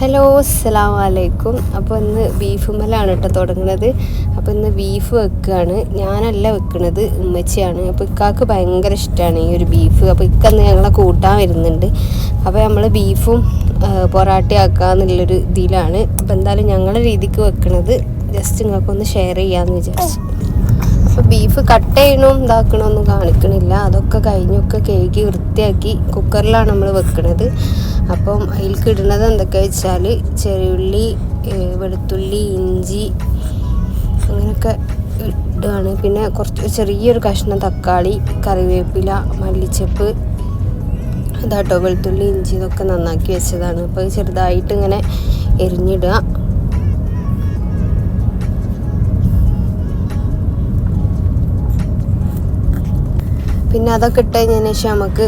Hello അസ്സാം വലൈക്കും അപ്പോൾ ഇന്ന് ബീഫ് മലാണ് കേട്ടോ തുടങ്ങുന്നത്. അപ്പോൾ ഇന്ന് ബീഫ് വെക്കുകയാണ് ഞാനല്ല വെക്കുന്നത് ഉമ്മച്ചിയാണ്. അപ്പോൾ ഇക്കാക്ക് ഭയങ്കര ഇഷ്ടമാണ് ഈ ഒരു ബീഫ്. അപ്പോൾ ഇക്കന്ന് ഞങ്ങളെ കൂട്ടാൻ വരുന്നുണ്ട്. അപ്പോൾ നമ്മൾ ബീഫും പൊറാട്ടി ആക്കാന്നുള്ളൊരു ഇതിലാണ്. അപ്പോൾ എന്തായാലും ഞങ്ങളുടെ രീതിക്ക് വെക്കുന്നത് ജസ്റ്റ് നിങ്ങൾക്കൊന്ന് ഷെയർ ചെയ്യാമെന്ന് വിചാരിച്ചു. അപ്പോൾ ബീഫ് കട്ട് ചെയ്യണോ ഇതാക്കണമൊന്നും കാണിക്കണില്ല. അതൊക്കെ കഴിഞ്ഞൊക്കെ കേക്ക് വൃത്തിയാക്കി കുക്കറിലാണ് നമ്മൾ വെക്കണത്. അപ്പം അതിലേക്ക് ഇടുന്നത് എന്തൊക്കെ വെച്ചാൽ ചെറിയുള്ളി വെളുത്തുള്ളി ഇഞ്ചി അങ്ങനെയൊക്കെ ഇടുകയാണ് പിന്നെ കുറച്ച് ചെറിയൊരു കഷ്ണം തക്കാളി കറിവേപ്പില മല്ലിച്ചപ്പ് ഇതാട്ടോ. വെളുത്തുള്ളി ഇഞ്ചി ഇതൊക്കെ നന്നാക്കി വെച്ചതാണ്. അപ്പോൾ ചെറുതായിട്ട് ഇങ്ങനെ എരിഞ്ഞിടുക. പിന്നെ അതൊക്കെ ഇട്ട് കഴിഞ്ഞതിന് ശേഷം നമുക്ക്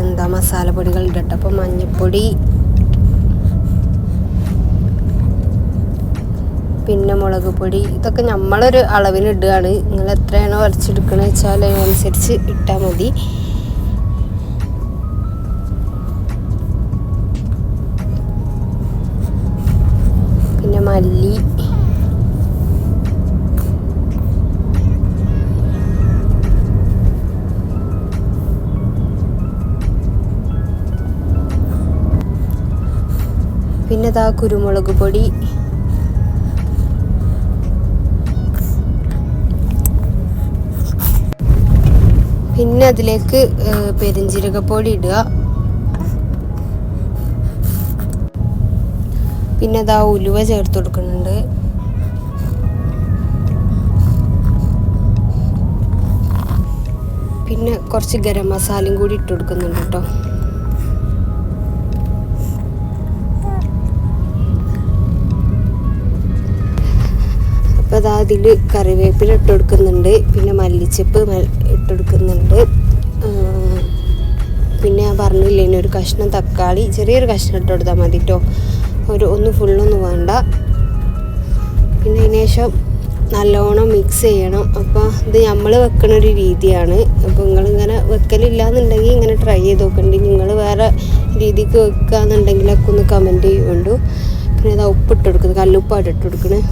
എന്താ മസാലപ്പൊടികൾ ഇടട്ടെ. അപ്പോൾ മഞ്ഞൾപ്പൊടി പിന്നെ മുളക് പൊടി ഇതൊക്കെ നമ്മളൊരു അളവിന് ഇടുകയാണ്. നിങ്ങൾ എത്രയാണോ വരച്ചെടുക്കണമെന്ന് വെച്ചാൽ അതിനനുസരിച്ച് ഇട്ടാൽ മതി. പിന്നെ മല്ലി. പിന്നെ ഇതാ കുരുമുളക് പൊടി. പിന്നെ അതിലേക്ക് ഏഹ്, ഇടുക. പിന്നെ അതാ ഉലുവ ചേർത്ത് കൊടുക്കുന്നുണ്ട്. പിന്നെ കുറച്ച് ഗരം മസാലയും കൂടി ഇട്ട് കൊടുക്കുന്നുണ്ട് കേട്ടോ. അപ്പോൾ അതാ അതിൽ കറിവേപ്പില ഇട്ട് കൊടുക്കുന്നുണ്ട്. പിന്നെ മല്ലിച്ചപ്പ് ഇട്ട് കൊടുക്കുന്നുണ്ട്. ആ, പിന്നെ ഞാൻ പറഞ്ഞില്ലേ ഒരു കഷ്ണം തക്കാളി ചെറിയൊരു കഷ്ണം ഇട്ട് കൊടുത്താൽ മതി കേട്ടോ ഒരു ഒന്ന് ഫുള്ളൊന്നും വേണ്ട. പിന്നെ അതിന് ശേഷം നല്ലോണം മിക്സ് ചെയ്യണം. അപ്പോൾ ഇത് നമ്മൾ വെക്കണ ഒരു രീതിയാണ്. അപ്പോൾ നിങ്ങളിങ്ങനെ വെക്കലില്ല എന്നുണ്ടെങ്കിൽ ഇങ്ങനെ ട്രൈ ചെയ്ത് നോക്കണ്ടി. നിങ്ങൾ വേറെ രീതിക്ക് വെക്കുക എന്നുണ്ടെങ്കിലൊക്കെ ഒന്ന് കമന്റ് ചെയ്യുന്നുണ്ടു പിന്നെ ഇതാ ഉപ്പിട്ട് കൊടുക്കുന്നത് കല്ലുപ്പായിട്ട് ഇട്ട് കൊടുക്കണേ.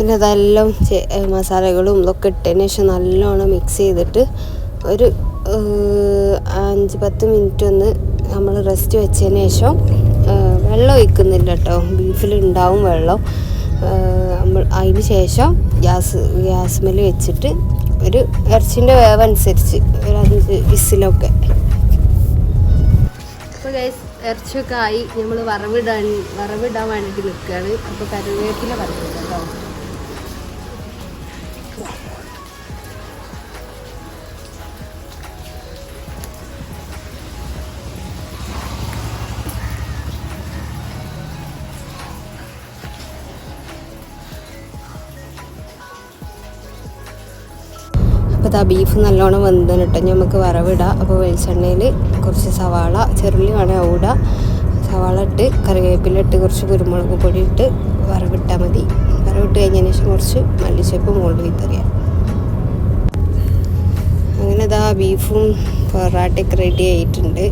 പിന്നെ അതെല്ലാം മസാലകളും ഇതൊക്കെ ഇട്ടതിന് ശേഷം നല്ലോണം മിക്സ് ചെയ്തിട്ട് ഒരു അഞ്ച് പത്ത് മിനിറ്റ് ഒന്ന് നമ്മൾ റെസ്റ്റ് വെച്ചതിന് ശേഷം വെള്ളം ഒഴിക്കുന്നില്ല കേട്ടോ ബീഫിൽ ഉണ്ടാവും വെള്ളം. നമ്മൾ അതിന് ശേഷം ഗ്യാസ് ഗ്യാസ് ഗ്യാസ്മേൽ വെച്ചിട്ട് ഒരു ഇറച്ചിന്റെ വേവ് അനുസരിച്ച് ഒരു അഞ്ച് വിസിലൊക്കെ. അപ്പോൾ ഗൈസ് ഇറച്ചിയൊക്കെ ആയി. നമ്മൾ വറവിടാൻ വറവിടാൻ വേണ്ടിയിട്ട് നിൽക്കുകയാണ് അപ്പോൾ കറിവേപ്പില വറവിടാം കേട്ടോ അപ്പോൾ ആ ബീഫ് നല്ലോണം വെന്തിട്ട് നമുക്ക് വറവിടാം. അപ്പോൾ വെളിച്ചെണ്ണയിൽ കുറച്ച് സവാള ചെറുള്ളി വേണേൽ ഊടുക സവാള ഇട്ട് കറിവേപ്പില ഇട്ട് കുറച്ച് കുരുമുളക് പൊടി ഇട്ട് വറവിട്ടാൽ മതി. വറവിട്ട് കഴിഞ്ഞതിന് ശേഷം കുറച്ച് മല്ലിച്ചപ്പ് മുകളിൽ വിത്തറിയാം അങ്ങനെ ഇതാ ബീഫും പൊറാട്ടയൊക്കെ റെഡി ആയിട്ടുണ്ട്.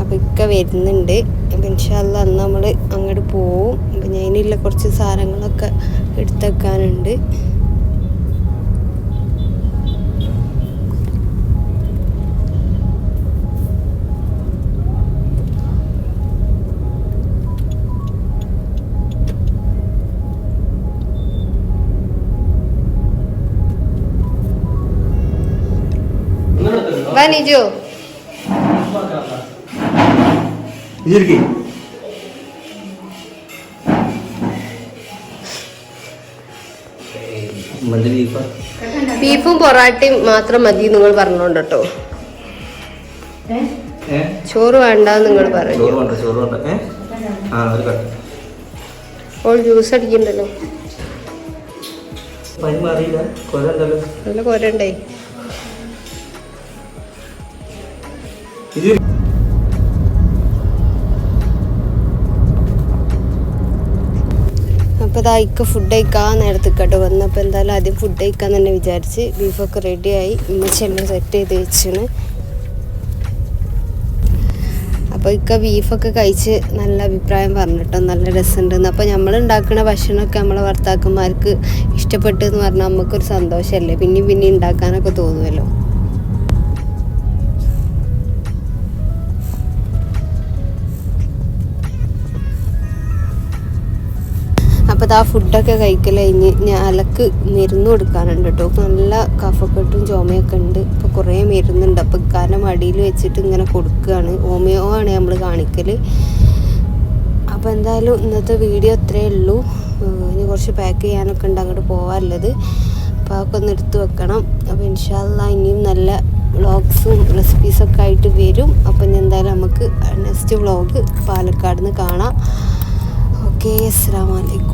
അപ്പോൾ ഇക്ക വരുന്നുണ്ട്. അപ്പം ഇൻഷാല്ല അന്ന് നമ്മൾ അങ്ങോട്ട് പോവും. അപ്പം ഞാനുള്ള കുറച്ച് സാധനങ്ങളൊക്കെ എടുത്തേക്കാനുണ്ട് വാ നിജു. ബീഫും പൊറാട്ടയും മാത്രം മതി നിങ്ങൾ പറഞ്ഞോണ്ട് കേട്ടോ. ചോറ് വേണ്ട നിങ്ങൾ പറഞ്ഞു. അപ്പോൾ ജ്യൂസ് അടിക്കണ്ടല്ലോ. നല്ല കോരണ്ടേ ഇത് അപ്പോൾ ഇതാ ഇക്ക ഫുഡ് കഴിക്കാൻ നേരത്തെ കേട്ടോ വന്നപ്പോൾ എന്തായാലും ആദ്യം ഫുഡ് കഴിക്കാൻ തന്നെ വിചാരിച്ച് ബീഫൊക്കെ റെഡിയായി ഇമ്മച്ചെല്ലാം സെറ്റ് ചെയ്ത് വെച്ചാണ്. അപ്പോൾ ഇക്ക ബീഫൊക്കെ കഴിച്ച് നല്ല അഭിപ്രായം പറഞ്ഞിട്ടോ നല്ല രസമുണ്ടെന്ന്. അപ്പോൾ നമ്മൾ ഉണ്ടാക്കുന്ന ഭക്ഷണമൊക്കെ നമ്മളെ ഭർത്താക്കന്മാർക്ക് ഇഷ്ടപ്പെട്ടു എന്ന് പറഞ്ഞാൽ നമുക്കൊരു സന്തോഷമല്ലേ? പിന്നെയും പിന്നെയും ഉണ്ടാക്കാനൊക്കെ തോന്നുമല്ലോ അപ്പോൾ ഇതാ ഫുഡൊക്കെ കഴിക്കൽ കഴിഞ്ഞ് ഞാൻ അലക്ക് മരുന്ന് കൊടുക്കാറുണ്ട് കേട്ടോ നല്ല കഫക്കെട്ടും ചുമയൊക്കെ ഉണ്ട്. ഇപ്പോൾ കുറേ മരുന്നുണ്ട്. അപ്പോൾ ഇക്കാലം മടിയിൽ വെച്ചിട്ട് ഇങ്ങനെ കൊടുക്കുകയാണ് ഹോമിയോ ആണ് നമ്മൾ കാണിക്കൽ അപ്പോൾ എന്തായാലും ഇന്നത്തെ വീഡിയോ ഇത്രയേ ഉള്ളൂ. ഇനി കുറച്ച് പാക്ക് ചെയ്യാനൊക്കെ ഉണ്ട്. അങ്ങോട്ട് പോകാറുള്ളത് അപ്പോൾ അതൊക്കെ ഒന്ന് എടുത്ത് വെക്കണം. അപ്പോൾ ഇൻഷാല്ല ഇനിയും നല്ല വ്ളോഗ്സും റെസിപ്പീസൊക്കെ ആയിട്ട് വരും. അപ്പോൾ ഇനി എന്തായാലും നമുക്ക് നെക്സ്റ്റ് വ്ളോഗ് പാലക്കാട് നിന്ന് കാണാം. ഓക്കെ അസ്സാം വലൈക്കും